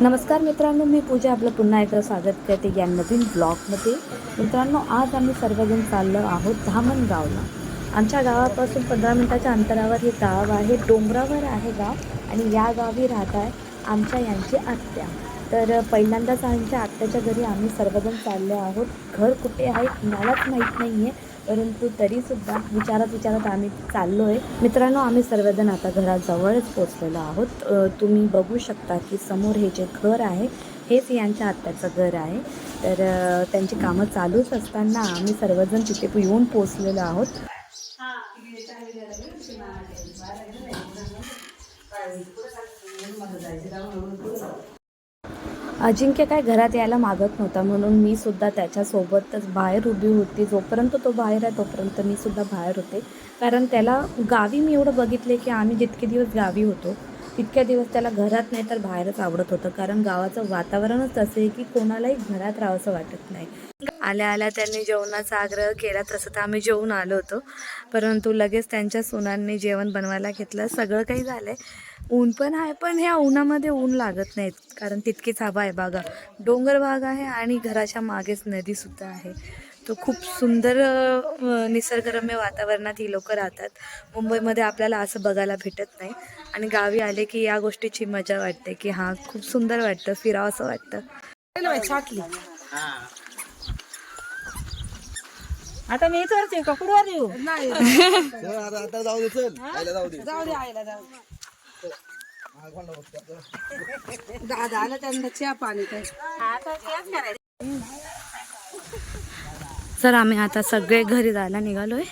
नमस्कार मित्रांनो मी पूजा. आपलं पुन्हा एकदा स्वागत करते या नवीन ब्लॉगमध्ये. मित्रांनो आज आम्ही सर्वजण चाललो आहोत धामणगावला. आमच्या गावापासून पंधरा मिनटाच्या अंतरावर हे गाव आहे. डोंगरावर आहे गाव आणि या गावी राहत आहे आमच्या यांची आत्या. तर पहिल्यांदाच आमच्या आत्याच्या घरी आम्ही सर्वजण चालले आहोत. घर कुठे आहे कुणालाच माहीत नाही आहे परंतु तरीसुद्धा विचारत विचारत आम्ही चाललो आहे मित्रांनो आम्ही सर्वजण आता घराजवळच पोचलेलो आहोत. तुम्ही बघू शकता की समोर हे जे घर आहे हेच यांच्या आत्याचं घर आहे. तर त्यांची कामं चालूच असताना आम्ही सर्वजण तिथे येऊन पोचलेलो आहोत. अजिंक्य काय घरात यायला मागत नव्हता म्हणून मी सुद्धा त्याच्यासोबतच बाहेर उभी होती. जोपर्यंत तो बाहेर आहे तोपर्यंत मी सुद्धा बाहेर होते. कारण त्याला गावी मी एवढं बघितले की आम्ही जितके दिवस गावी होतो तितक्या दिवस त्याला घरात नाही तर बाहेरच आवडत होतं. कारण गावाचं वातावरणच तसे आहे की कोणालाही घरात राहावंसं वाटत नाही. आल्या आल्या त्यांनी जेवणाचा आग्रह केला तसं तर आम्ही जेवून आलो होतो. परंतु लगेच त्यांच्या सुनांनी जेवण बनवायला घेतलं. सगळं काही झालं आहे ऊन पण आहे पण ह्या उन्हामध्ये ऊन लागत नाहीत. कारण तितकीच हवा आहे बागा डोंगर भाग आहे आणि घराच्या मागेच नदीसुद्धा आहे. तो खूप सुंदर निसर्गरम्य वातावरणात ही लोकं राहतात. मुंबईमध्ये आपल्याला असं बघायला भेटत नाही. आणि गावी आले की या गोष्टीची मजा वाटते की हां खूप सुंदर वाटतं फिरावं असं वाटतं आता मी इथं आहे का? कुठवर येऊ? नाही. आता आता जाऊ दे चल. जाऊ दे. जाऊ दे आईला जाऊ दादा आलं त्यांना चहा पाणी काय? आता तेच करायचं. सर आम्ही आता सगळे घरी जायला निघालोय.